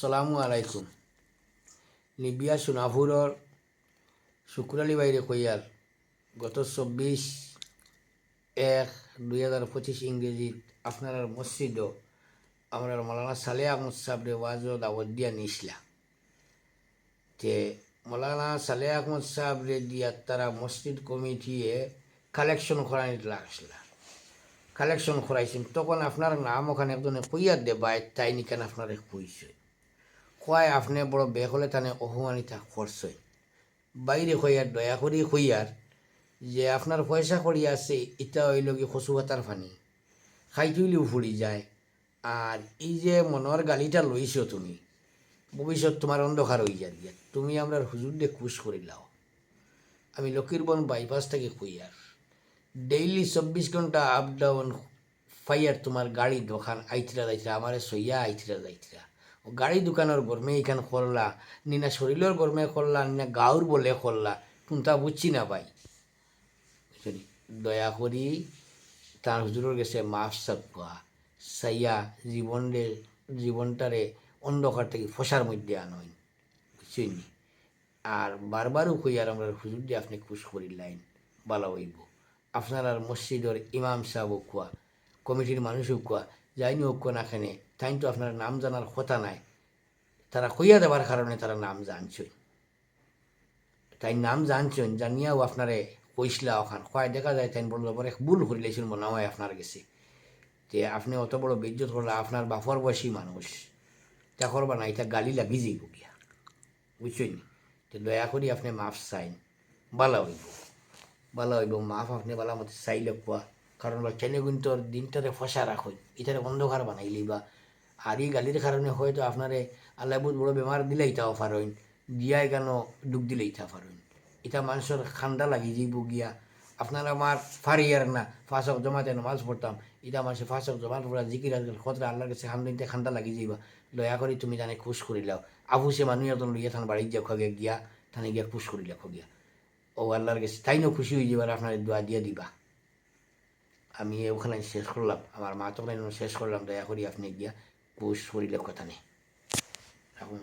সালামু আলাইকুম লিবিয়া সোনাপুরর শুক্রালি বাইরে কইয়ার গত চব্বিশ এক দুই হাজার পঁচিশ ইংরেজিত আপনার মসজিদও আমরা মৌলানা সালে আহমদ সাহেবরে ওয়াজও দাওয়াত দিয়া নিছিলা। যে মৌলানা সালে আহমদ সাহেবরে দিয়া তারা মসজিদ কমিটিয়ে কালেকশন করানি লাগছিলা। কালেকশন করাইছেন তখন আপনার নাম ওখানে একজনে কইয়া দে বাই তাই নিকান আপনার কইছে। কয় আপনি বড় বেগ হলে তানে অপমানিতা করছে বাইরে কইয়ার দয়া করি কইয়ার যে আপনার পয়সা করি আছে ইটা হইল কি কচু হাতার ফানি। খাইতুইলেও ফুরি যায়। আর এই যে মনের গালিটা লইছো তুমি ভবিষ্যৎ তোমার অন্ধকার হয়ে যার গিয়া তুমি আমরা হুজুর দিয়ে খুশ করিলাও আমি লক্ষ্মীরবন বাইপাস থেকে কইয়ার ডেইলি চব্বিশ ঘণ্টা আপ ডাউন ফাইয়ার তোমার গাড়ি, দোকান আইতরা যাইতরা আমারে সইয়া আইতরা যাইতরা ও গাড়ি দোকানের গরমে এখান করলা নিনা শরীরের গরমে করলা নিনা গাঁর বলে করলা কোনটা বুঝছি না ভাই দয়া করি তার হুজুরের গেছে মাফ সাপ্পা সাইয়া জীবনরে জীবনটারে অন্ধকার থেকে ফসার মধ্যে আনই বুঝছেন আর বারবারও কই আর আমরা হুজুর দিয়ে আপনি খুশ করি লাইন ভালো হইব। আপনার আর মসজিদের ইমাম সাহেব কোয়া কমিটির মানুষও কোয়া যাইনি হোক না খানে তাই তো আপনার নাম জানার কথা নাই। তারা কইয়া দেওয়ার কারণে তারা নাম জানছই। তাই নাম জানছেন জানিয়াও আপনারে কইসলা ওখান। কয় দেখা যায় তাই বলল পরে ভুল করিলেছিল মনে হয় আপনার গেছে। যে আপনি অত বড় বেজ্জত করলে আপনার বাপর বয়সী মানুষ। তা করবা না, এটা গালি লাগি যাইব গিয়া। বুঝছেন? তো দয়া করি আপনি মাফ চাইন। বালা হইব। বালা হইব, মাফ আপনি বালা মতো চাইলে কোয়া। কারণ বাচ্চানে কিন্তু ওর দিনটারে ফসা রাখুন এটারে অন্ধকার বানাইলি বা আর এই গালির কারণে হয়তো আপনারে আল্লাহ বহুত বড় বেমার দিলেই তাও পারেন দিয়াই কেন দুঃখ দিলেই তা পারেন এটা মানুষের ঠান্ডা লাগি যাইব গিয়া, আপনার আমার ফারিয়ার না, ফাঁসক জমাতে নামাজ পড়তাম। এটা মানুষের ফাঁসক জমা পড়া জিকির খতরা আল্লাহর কাছে হামদিনতে ঠান্ডা লাগি যাইবা দয়া করে তুমি জানে খুশ করিলাও আবু সে মানুষ এত লইয়া থান বাড়ি যা খগে গিয়া, থানে গিয়া খুশ করিলা খগিয়া ও আল্লাহর কাছে তাই না খুশি হয়ে যাবার আপনার দোয়া দিয়ে দিবা। আমি ওখানে শেষ করলাম। আমার মা তখন শেষ করলাম, দয়া করি আপনি গিয়া পুষ শরীরের কথা নেই রাখুন